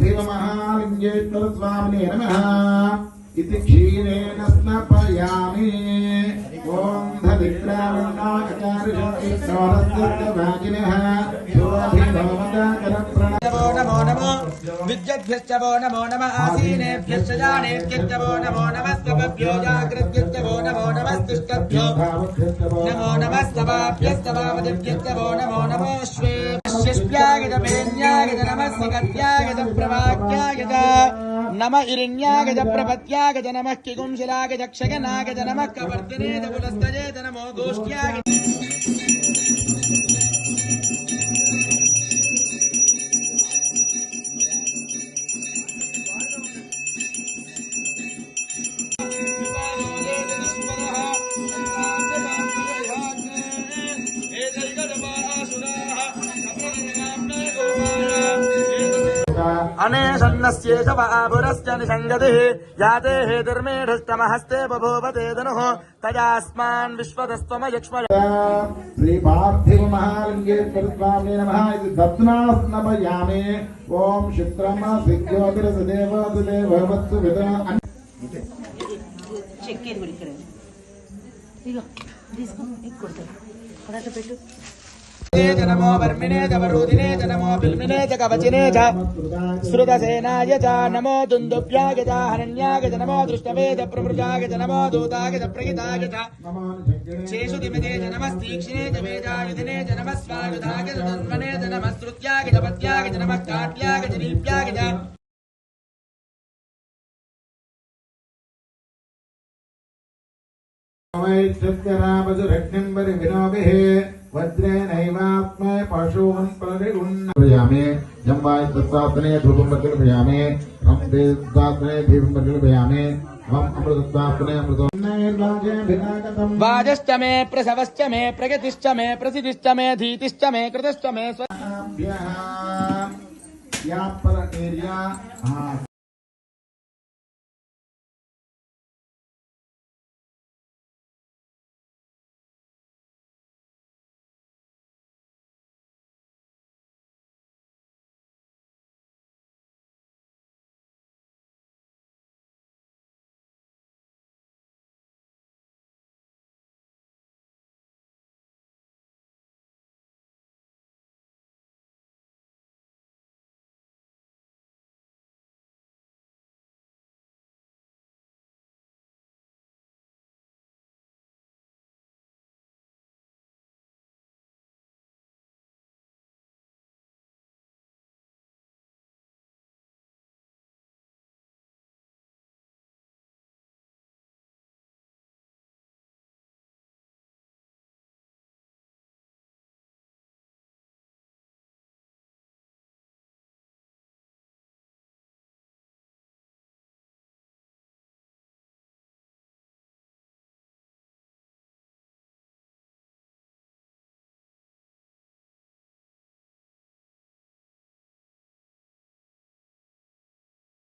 देवमहालिङ्गेश्वरस्वामिने नमः इति क्षीरेण स्नापयामि। नमो नमो विद्यद्भ्यश्च नमो नमः आसीनेभ्यश्च जानेभ्यश्च वो नमो नमस्तवभ्यो जागृत्यश्च नमो नमस्तिष्ठभ्यो नमो नमस्तवाभ्यस्तवावदिभ्यश्च वो नमो नमोऽश्वे నమస్సికత్యాగత ప్రవాక్యాగత నమ ఇరణ్యాగత ప్రపత్యాగత నమః కిగుంశిలాగత క్షగనాగత నమః కవర్ధనేత పులస్తజేత నమో గోష్ఠ్యాగత अनेषन्नस्येष वापुरस्य निषङ्गतिः याते हेतिर्मेढष्टमहस्ते बभूव ते धनुः। तयास्मान् विश्वदस्त्वमयक्ष्म श्रीपार्थिवमहालिङ्गे परिस्वामे नमः इति दत्नास्नपयामे ॐ शित्रम सिद्ध्योतिरसदेव भवत्सु विदा ಚೆಕ್ಕೇನು ಬಿಡ್ತಾರೆ ಈಗ ಕೊಡ್ತಾರೆ ಕೊಡಕ್ಕೆ ಬಿಟ್ಟು जगते च नमो वर्मिणे च वरुधिने च बिल्मिने च कवचिने च। श्रुतसेनाय च नमो दुन्दुभ्याय च हनन्याय च दृष्टवे च प्रमृजाय च नमो च प्रहिताय च। शेषु दिमिते च च वेदायुधिने च नमः स्वायुधाय च तन्मने च नमः श्रुत्याय च पत्याय च नमः काट्याय च नीप्याय च। वै सत्यरामसुरग्निम्बरि वज्रेणैवात्मे पशून् परिगुण्णयामि यं वाय तत्सासने धूपं प्रकल्पयामि हम दीपं प्रकल्पयामि वाजश्च मे प्रसवश्च मे प्रगतिश्च मे प्रसिद्धिश्च मे धीतिश्च मे कृतश्च मे स्व